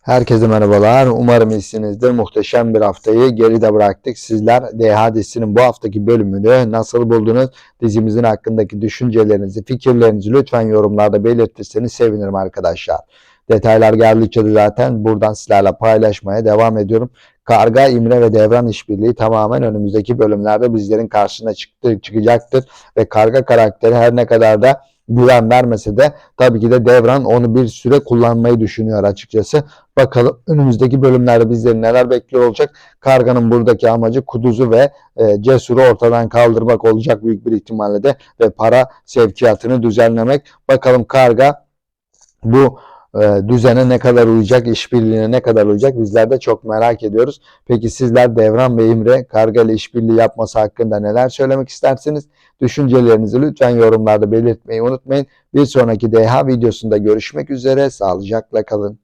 Herkese merhabalar. Umarım iyisinizdir. Muhteşem bir haftayı geride bıraktık. Sizler DH bu haftaki bölümünü nasıl buldunuz? Dizimizin hakkındaki düşüncelerinizi, fikirlerinizi lütfen yorumlarda belirtirseniz sevinirim arkadaşlar. Detaylar geldikçe de zaten buradan sizlerle paylaşmaya devam ediyorum. Karga, İmre ve Devran işbirliği tamamen önümüzdeki bölümlerde bizlerin karşısına çıktı, çıkacaktır. Ve Karga karakteri her ne kadar da güven vermese de tabii ki de Devran onu bir süre kullanmayı düşünüyor açıkçası. Bakalım önümüzdeki bölümlerde bizleri neler bekliyor olacak. Karga'nın buradaki amacı Kuduz'u ve e, Cesur'u ortadan kaldırmak olacak büyük bir ihtimalle de ve para sevkiyatını düzenlemek. Bakalım Karga bu düzene ne kadar uyacak, işbirliğine ne kadar uyacak bizler de çok merak ediyoruz. Peki sizler Devran ve İmre Karga ile işbirliği yapması hakkında neler söylemek istersiniz? Düşüncelerinizi lütfen yorumlarda belirtmeyi unutmayın. Bir sonraki DH videosunda görüşmek üzere. Sağlıcakla kalın.